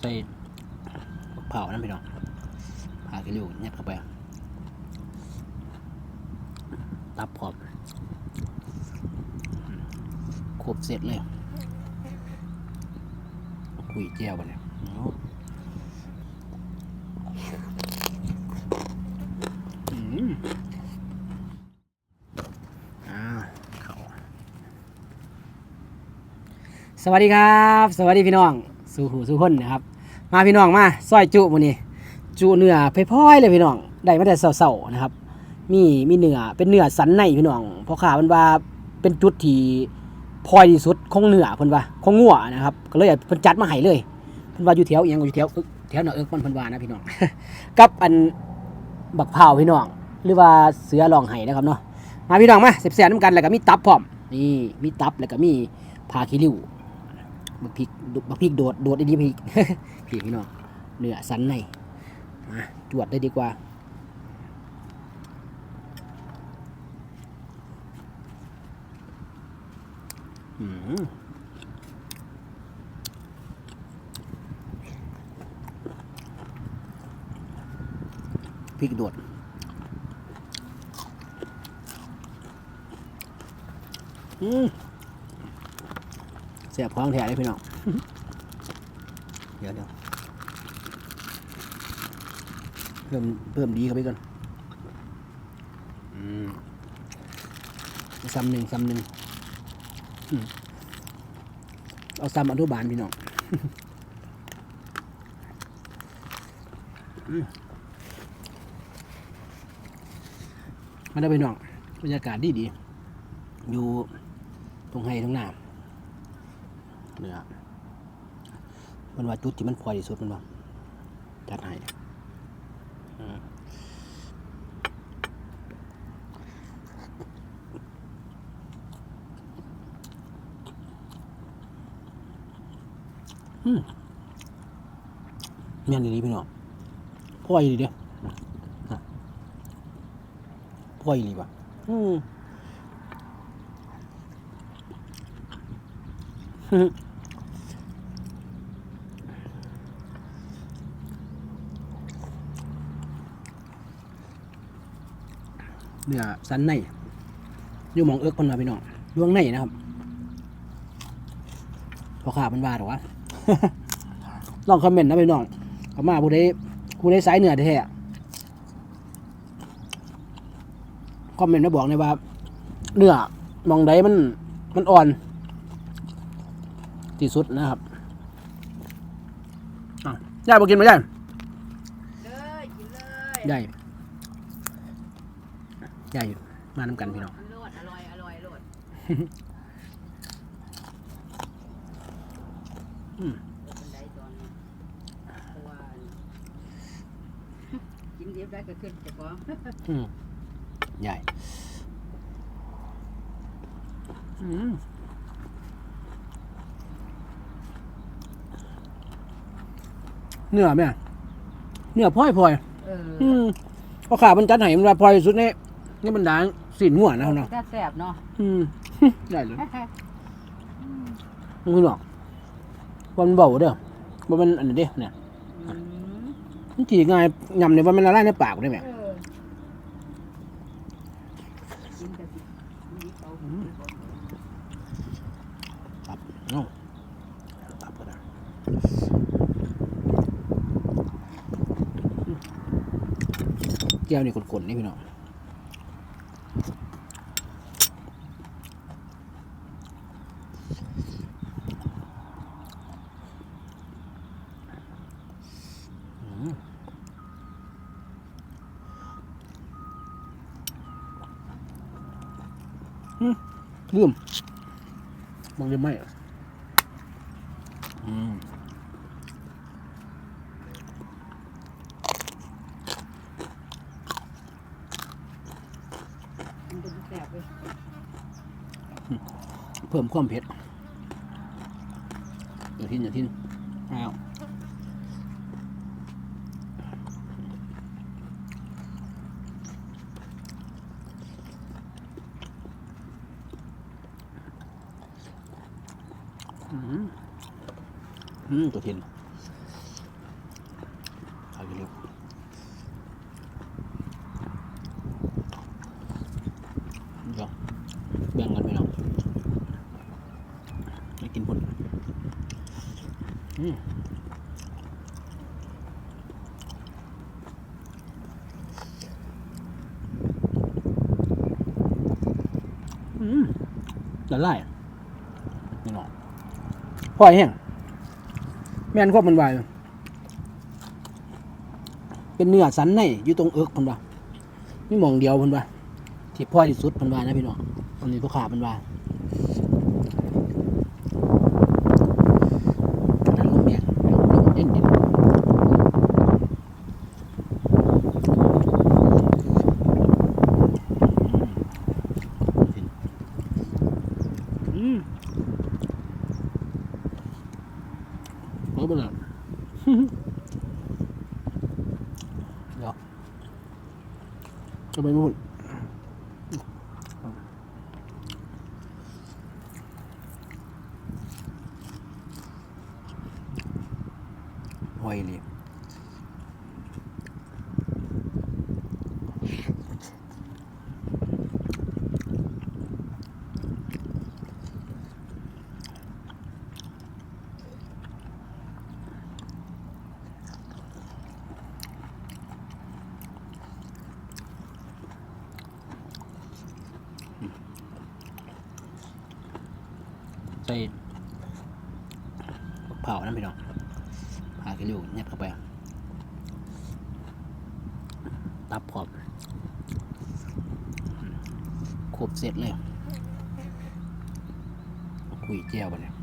ใส่เผานั่นพี่น้องผ่ากิริวยัดเข้าไปตับขอบขบเสร็จเลยคุยเจียวไปเนี่ยสวัสดีครับ สวัสดีพี่น้อง สู่หูสู่คนนะครับ มาพี่น้องมาซอยจุมื้อนี้จุเนื้อเพพ้อยเลยพี่น้องได้มาแต่เสาๆนะครับ มีมีเนื้อเป็นเนื้อสันในพี่น้องเพราะขามันว่าเป็นจุดที่พลอยที่สุดของเนื้อเพิ่นว่าของงัวนะครับ ก็เลยเพิ่นจัดมาให้เลยเพิ่นว่าอยู่แถวอียังก็อยู่แถวอึกแถวหน้าเอิกมันเพิ่นว่านะพี่น้องกับอันบักเผาพี่น้อง หรือว่าเสือรองไห้นะครับเนาะมาพี่น้องมาเสียบๆน้ำกันแล้วก็มีตับพร้อมนี่มีตับแล้วก็มีผาคิริวบักพริกบักพริกโดดโดดได้ดีพริก พี่พี่น้องเนื้อสันในมาจวดได้ดีกว่าอืมพริกโดดอืมเสียบพร้องแท้เลยพี่น้อง ดี๋ยวเดี๋ยวเพิ่มเพิ่มดีเข้าไปก่อนอืมซ้ำหนึ่งซ้ำหนึ่งเอาซ้ำอนุบาลพี่น้องอืมมาได้ไปน้องบรรยากาศดีดีๆอยู่ตรงไห้ตรงหน้าเนื้อ มันว่าจุดที่มันพอที่สุดมันว่าจัดให้อืมแม่นดีพี่น้องพ่อยดีเด้อนะพ่อยดีป่ะอืม เนื้อสันในอยู่หมองเอิกคนมาพี่น้องดวงในนะครับพอขามันว่าหรอวะลองคอมเมนต์นะพี่น้องเขามาผู้ใดผู้ใดสายเหนือแท้ๆคอมเมนต์มาบอกเลยว่าเนื้อหมองใดมันมันอ่อนที่สุดนะครับอะยายบอกกินไหมยายเลยกินเลยยายยายมาน้ำกันพี่น้องอร่อยอร่อยอร่อยอร่อยอืมเป็นไดตอนนี้เพราะว่ากินเดียวได้ก็ขึ้นจากว่าอืมยายอืมเนื้อแม่เนื้อพลอยพลอยเอออืมเพราะขามันจัดให้มันว่าพลอยสุดนี่ นี่มันด่างสีนหัวนะเนาะก็แซ่บเนาะอืมได้เลยมึงหรอกวันเบาเด้อบ่มันอันนี้เด้เนี่ยอืมมันจีง่ายยำเนี่ยว่ามันละลายในปากได้ไหมเออกินแต่สิมีเขาครับเนาะตับก็ได้แก้วนี่กลนๆนี่พี่น้อง ลืมมองยังไม่อะอืมมันเป็นแซ่บเลยเพิ่มความเผ็ดอย่าทิ้นอย่าทิ้น อืมตัวเทียนยไปเร็วเดี๋ยวแบ่งกันไปหน่อยไม่กินพุนอืมอืมแต่ไร พ่อยแห้งแม่นควบมันวายเป็นเนื้อสันในอยู่ตรงเอิกพันวะนี่มองเดียวพันวะที่พ่อที่สุดพันวานะพี่น้องอันนี้ลูกขาพันว่าขนาดลมเนี่ยลมเย็นเย็นอืม เอาไปเลยเดี๋ยวจะไปนู่นห เผานั่นพี่น้องพากิลูกยัดเข้าไปตับพร้อมครบเสร็จเลยคุยแจ้วไปเนี่ย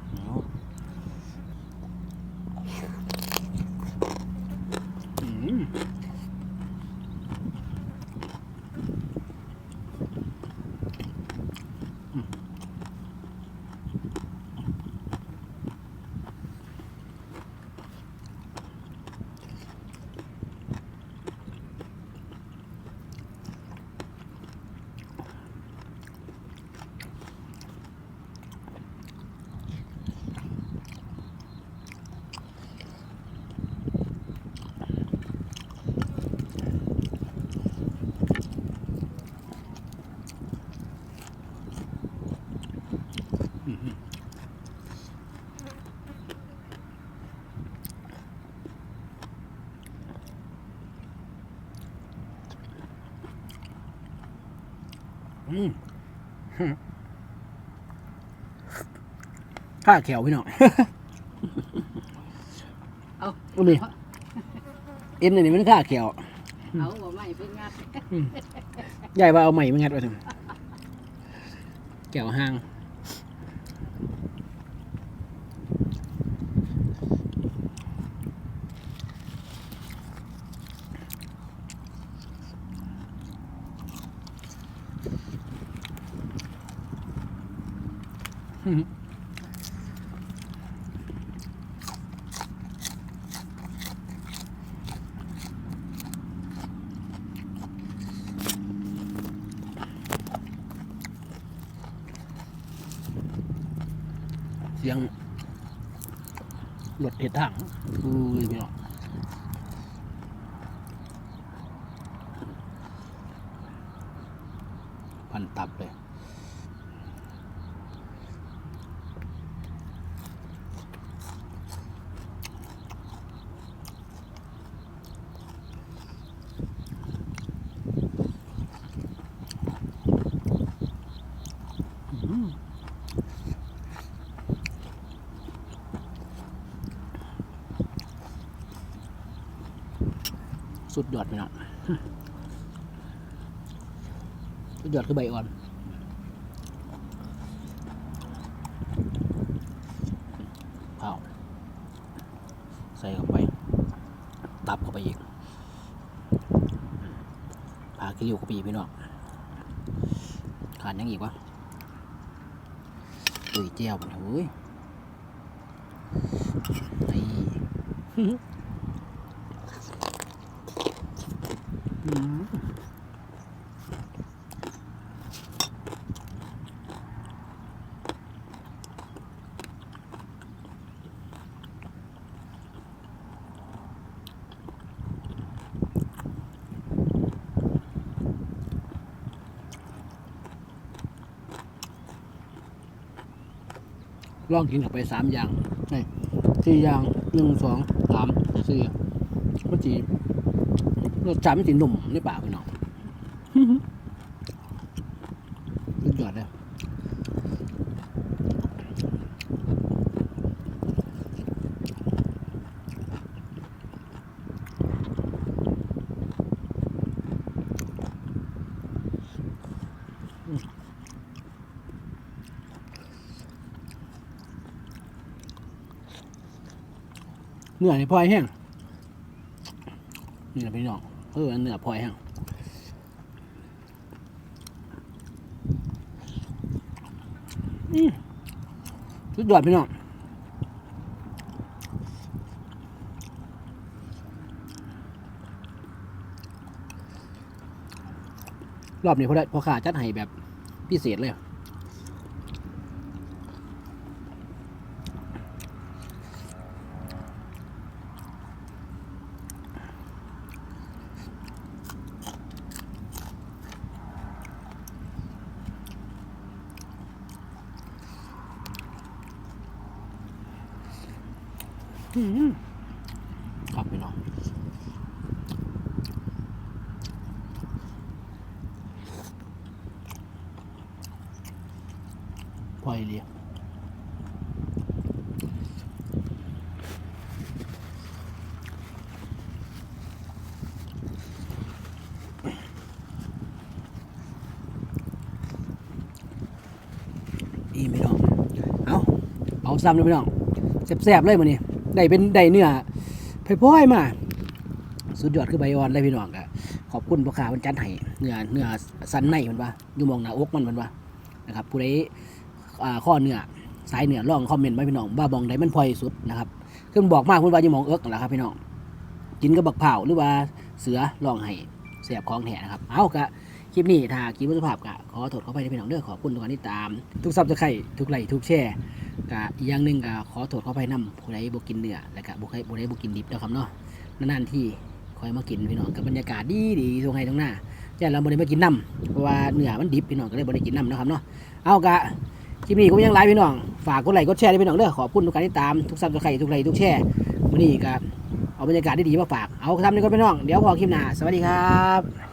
ข้าแขวพี่น้องเอาอุ้ยเอ็นอันนี้มันข้าแขวเอาบ่ไม่เพิ่งงัดใหญ่ว่าเอาใหม่มางัดไว้ถึงแก้วห้างอื้อหือเสียง ผ็ดถังอุ้ยพี่น้องพันตับเลย สุดยอดพี่น้องสุดยอดคือใบอ่อนเผาใส่เข้าไป ตับเข้าไปอีกพากิริวเข้าไปอีกพี่น้องขาดยังอีกวะตุยเจียวมันเฮ้ยนี่ ลองกินเข้าไปสามอย่างนี่สี่อย่างหนึ่งสองสามสี่มันจีรสชาติมันจีหนุ่มในปากพี่น้อง สุดยอดเลย เนื้อนี่พลอยแห้งนี่แหละพี่น้องเออเนื้อพลอยแห้งสุดยอดพี่น้องรอบนี้พอได้พอขาจัดให้แบบพิเศษเลย ครับพี่น้องพอยเรียอีไม่น้อง เอาเอาซ้ำเลยพี่น้องแซ่บๆเลยมันนี่ ได้เป็นได้เนื้อไผ่พ้อยมา สุดยอดคือใบอ่อนเลยพี่น้องก็ขอบคุณพ่อค้ามันจัดให้เนื้อเนื้อสันในมันว่าอยู่มองหน้าอกมันมันว่านะครับผู้ใดอ่าข้อเนื้อสายเนื้อลองคอมเมนต์ไว้พี่น้องว่าบองใดมันพอยสุดนะครับคือมันบอกมากคุณว่าอยู่มองเอิกนั่นแหละครับพี่น้องกินกับบักเผาหรือว่าเสือลองให้เสียบของแท้นะครับเอากะ คลิปนี้ถ้าคลิปวัตถุภาพกะขอโทษขอไปในพี่น้องเด้อขอบคุณทุกคนที่ตาม ทุกซับสไครต์ทุกไลค์ทุกแชร์กะอีกอย่างหนึ่งก็ขอโทษขออภัยนำผู้ใดบ่กินเนื้อและก็บ่ใครบ่ได้บ่กินดิบนะครับเนาะนานๆที่คอยมากินพี่น้องกับบรรยากาศดีดีตรงไห้ตรงหน้าแต่เราบ่ได้มากินน้ำเพราะว่าเนื้อมันดิบพี่น้องก็เลยบ่ได้กินน้ำนะครับเนาะเอากะคลิปนี้ก็ยังไลฟ์พี่น้องฝากกดไลค์กดแชร์ด้วยพี่น้องเด้อขอบคุณทุกการที่ตามทุกซับสไครต์ทุกไลค์ทุกแชร์วันนี้ก็เอาบรรยากาศดีๆมาฝากเอาทำนี่ก็พี่น้องเดี๋ยวพอคลิปหน้าสวัสดีครับ